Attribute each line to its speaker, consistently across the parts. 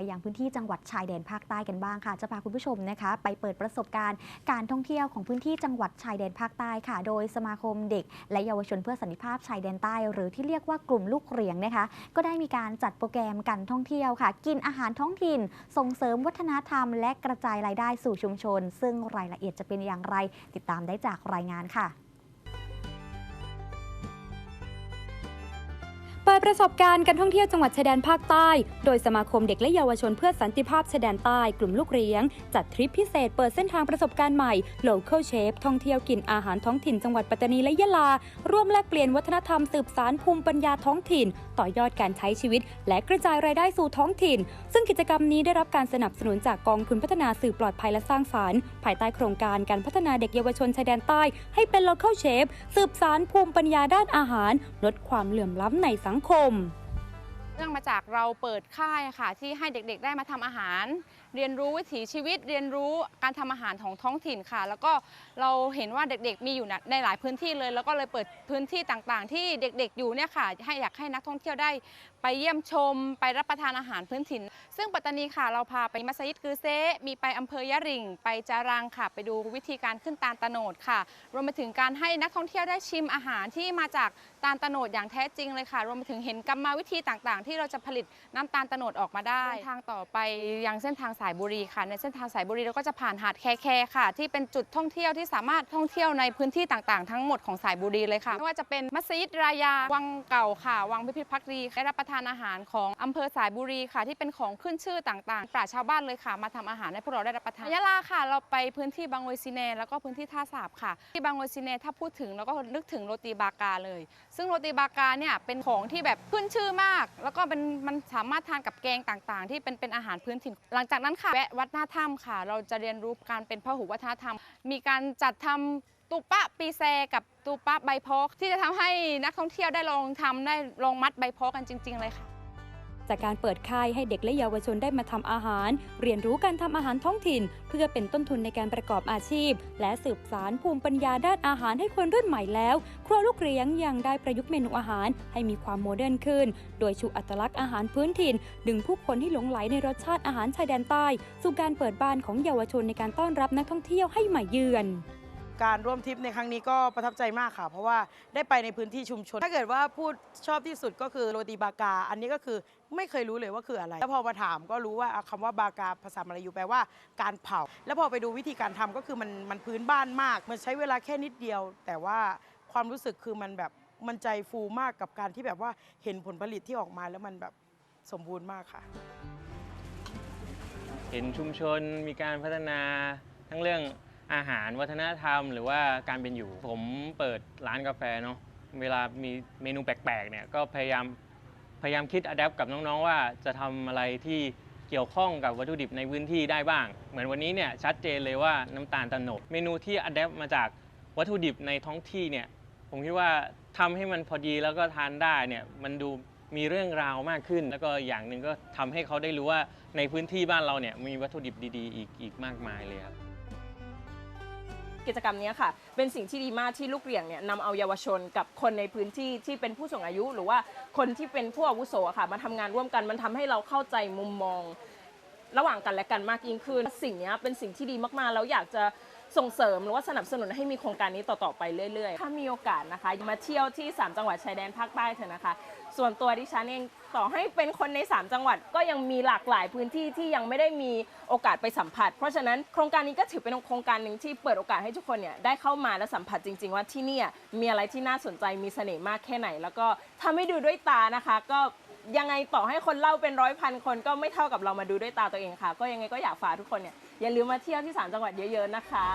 Speaker 1: มายังพื้นที่จังหวัดชายแดนภาคใต้กันบ้างค่ะ จะพาคุณผู้ชมนะคะ ไปเปิดประสบการณ์การท่องเที่ยวของพื้นที่จังหวัดชายแดนภาคใต้ค่ะ โดยสมาคมเด็ก และเยาวชนเพื่อสันติภาพชายแดนใต้ หรือที่เรียกว่ากลุ่มลูกเหรียงนะคะ ก็ได้มีการจัดโปรแกรมการท่องเที่ยวค่ะ กินอาหารท้องถิ่น ส่งเสริมวัฒนธรรม และกระจายรายได้สู่ชุมชน ซึ่งรายละเอียดจะเป็นอย่างไร ติดตามได้จากรายงานค่ะ
Speaker 2: เปิดประสบการณ์การท่องเที่ยวจังหวัดชายแดนภาคใต้ โดยสมาคมเด็กและเยาวชนเพื่อสันติภาพชายแดนใต้ กลุ่มลูกเลี้ยง จัดทริปพิเศษเปิดเส้นทางประสบการณ์ใหม่ Local Chef ท่องเที่ยวกินอาหารท้องถิ่นจังหวัดปัตตานีและยะลา ร่วมแลกเปลี่ยนวัฒนธรรมสืบสารภูมิปัญญาท้องถิ่น ต่อยอดการใช้ชีวิต และกระจายรายได้สู่ท้องถิ่น ซึ่งกิจกรรมนี้ได้รับการสนับสนุนจากกองทุนพัฒนาสื่อปลอดภัยและสร้างสารรค์ ภายใต้โครงการการพัฒนาเด็กเยาวชนชายแดนใต้ ให้เป็น local chef สืบสารภูมิปัญญาด้านอาหารลดความเหลื่อมล้ำในสังคม
Speaker 3: เรื่องมาจากเราเปิดค่ายค่ะ ที่ให้เด็กๆได้มาทำอาหารเรียนรู้วิถีชีวิตเรียนรู้การทำอาหารของท้องถิ่นค่ะ แล้วก็เราเห็นว่าเด็กๆ มีอยู่ในหลายพื้นที่เลย แล้วก็เลยเปิดพื้นที่ต่างๆ ที่เด็กๆ อยู่เนี่ยค่ะให้อยากให้นักท่องเที่ยวได้ ไปเยี่ยมชม ไปรับประทานอาหารพื้นถิ่น ซึ่งปัตตานีค่ะเราพาไปมัสยิดกือเซมีไปอำเภอยะริงไปจารังค่ะ ไปดูวิธีการขึ้นตาลตโนดค่ะ รวมไปถึงการให้นักท่องเที่ยวได้ชิมอาหารที่มาจากตาลตโนดอย่างแท้จริงเลยค่ะ รวมไปถึงเห็นกรรมวิธีต่างๆ ที่เราจะผลิตน้ำตาลตโนดออกมาได้ ทางต่อไปยังเส้นทางสายบุรีค่ะ ในเส้นทางสายบุรีเราก็จะผ่านหาดแคแคค่ะ ที่เป็นจุดท่องเที่ยวที่สามารถท่องเที่ยวในพื้นที่ต่างๆ ทั้งหมดของสายบุรีเลยค่ะไม่ว่าจะเป็นมัสยิดรายา วังเก่าค่ะ วังพิพิธภักดีได้รับประทานอาหารของอำเภอสายบุรีค่ะ ที่เป็นของขึ้นชื่อต่างๆปราชาวบ้านเลยค่ะ มาทำอาหารให้พวกเราได้รับประทานยะลาค่ะ เราไปพื้นที่บางโวยซีเนแล้วก็พื้นที่ท่าสาบค่ะ ที่บางโวยซีเนถ้าพูดถึงเราก็นึกถึงโรตีบากาเลย ซึ่งโรตีบากาเนี่ยเป็นของที่แบบขึ้นชื่อมาก แล้วก็เป็นมันสามารถทานกับแกงต่างๆ ที่เป็นเป็นอาหารพื้นถิ่นหลังจากนั้นค่ะแวะวัดหน้าถ้ำค่ะ เราจะเรียนรู้การเป็นพหุวัฒนธรรม มีการจัดทำตูปะปีแซกับตูปะใบพอกที่จะทำให้นักท่องเที่ยวได้ลองทำได้ลองมัดใบพอกกันจริง ๆ เลยค่ะ
Speaker 2: จากการเปิดค่ายให้เด็กและเยาวชนได้มาทำอาหาร เรียนรู้การทำอาหารท้องถิ่น เพื่อเป็นต้นทุนในการประกอบอาชีพ และสืบสารภูมิปัญญาด้านอาหารให้คนรุ่นใหม่แล้ว ครัวลูกเรียงยังได้ประยุกต์เมนูอาหาร ให้มีความโมเดิร์นขึ้น โดยชูอัตลักษณ์อาหารพื้นถิ่น ดึงผู้คนให้หลงไหลในรสชาติอาหารชายแดนใต้ สู่การเปิดบ้านของเยาวชนในการต้อนรับนักท่องเที่ยวให้มาเยือน
Speaker 4: การร่วมทริปในครั้งนี้ก็ประทับใจมากค่ะ เพราะว่าได้ไปในพื้นที่ชุมชน ถ้าเกิดว่าพูดชอบที่สุดก็คือโรตีบากา อันนี้ก็คือไม่เคยรู้เลยว่าคืออะไร แล้วพอมาถามก็รู้ว่าคำว่าบากาภาษามลายูแปลว่าการเผา แล้วพอไปดูวิธีการทำก็คือมันมันพื้นบ้านมาก มันใช้เวลาแค่นิดเดียว แต่ว่าความรู้สึกคือมันแบบมันใจฟูมากกับการที่แบบว่าเห็นผลผลิตที่ออกมาแล้วมันแบบสมบูรณ์มากค่ะ
Speaker 5: เห็นชุมชนมีการพัฒนาทั้งเรื่อง อาหารวัฒนธรรม หรือว่าการเป็นอยู่ ผมเปิดร้านกาแฟเนาะเวลามีเมนูแปลกๆเนี่ยก็พยายามพยายามคิดอัดแอปกับน้องๆว่าจะทำอะไรที่เกี่ยวข้องกับวัตถุดิบในพื้นที่ได้บ้าง เหมือนวันนี้เนี่ยชัดเจนเลยว่าน้ำตาลตะโนดเมนูที่อัดแอปมาจากวัตถุดิบในท้องที่เนี่ยผมคิดว่าทำให้มันพอดีแล้วก็ทานได้เนี่ยมันดูมีเรื่องราวมากขึ้น แล้วก็อย่างหนึ่งก็ทำให้เขาได้รู้ว่าในพื้นที่บ้านเราเนี่ยมีวัตถุดิบดีๆ อีกอีกมากมายเลยครับ
Speaker 6: กิจกรรมนี้ค่ะ เป็นสิ่งที่ดีมากที่ลูกเรียงเนี่ยนำเอาเยาวชนกับคนในพื้นที่ที่เป็นผู้สูงอายุ หรือว่าคนที่เป็นผู้อาวุโสค่ะ มาทำงานร่วมกันมันทำให้เราเข้าใจมุมมอง ระหว่างกันและกันมากยิ่งขึ้น สิ่งนี้เป็นสิ่งที่ดีมากๆแล้วอยากจะส่งเสริมหรือว่าสนับสนุนให้มีโครงการนี้ต่อๆไปเรื่อยๆ ถ้ามีโอกาสนะคะ มาเที่ยวที่ 3 จังหวัดชายแดนภาคใต้เถอะนะคะ ส่วนตัวดิฉันเองต่อให้เป็นคนใน 3 จังหวัด ก็ยังมีหลากหลายพื้นที่ที่ยังไม่ได้มีโอกาสไปสัมผัส เพราะฉะนั้นโครงการนี้ก็ถือเป็นโครงการหนึ่งที่เปิดโอกาสให้ทุกคนเนี่ยได้เข้ามาและสัมผัสจริง ๆ ว่าที่นี่มีอะไรที่น่าสนใจมีเสน่ห์มากแค่ไหน แล้วก็ถ้าไม่ดูด้วยตานะคะ ก็ยังไงต่อให้คนเล่าเป็นร้อยพันคนก็ไม่เท่ากับเรามาดูด้วยตาตัวเองค่ะ ก็ยังไงก็อยากฝากทุกคนเนี่ยอย่าลืมมาเที่ยวที่สามจังหวัดเยอะๆนะคะ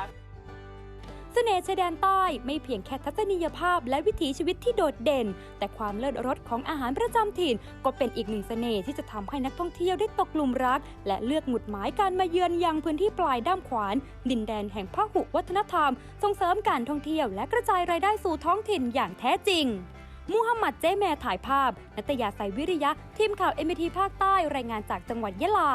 Speaker 2: เสน่ห์ชายแดนใต้ไม่เพียงแค่ทัศนียภาพและวิถีชีวิตที่โดดเด่น แต่ความเลิศรสของอาหารประจำถิ่น ก็เป็นอีกหนึ่งเสน่ห์ที่จะทำให้นักท่องเที่ยวได้ตกหลุมรัก และเลือกหมุดหมายการมาเยือนยังพื้นที่ปลายด้ามขวาน ดินแดนแห่งพหุวัฒนธรรม ส่งเสริมการท่องเที่ยวและกระจายรายได้สู่ท้องถิ่นอย่างแท้จริงมูฮัมหมัดเจแมถ่ายภาพ นัตยาไสยวิริยะ ทีมข่าวเอ็มทีภาคใต้รายงานจากจังหวัดยะลา